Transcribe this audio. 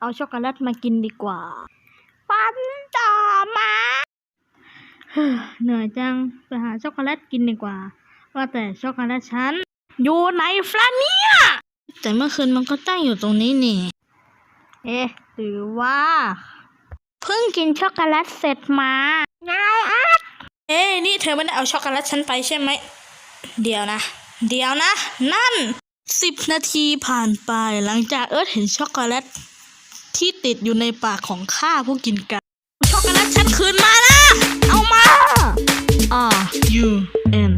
เอาช็อกโกแลตมากินดีกว่า ปั้นต่อมาเหนื่อยจัง ไปหาช็อกโกแลตกินดีกว่า ว่าแต่ช็อกโกแลตฉัน อยู่ไหนฟลาเนี่ย แต่เมื่อคืนมันก็ตั้งอยู่ตรงนี้นี่ เอ๊ะหรือว่า เพิ่งกินช็อกโกแลตเสร็จมาไงอะเอ้ยนี่เธอไม่ได้เอาช็อกโกแลตฉันไปใช่ไหม เดี๋ยวนะ เดี๋ยวนะ นั่น สิบนาทีผ่านไปหลังจากเอิร์ธเห็นช็อกโกแลตที่ติดอยู่ในปากของข้าผู้กินกัน ช็อกโกแลตฉันคืนมานะเอามา R U N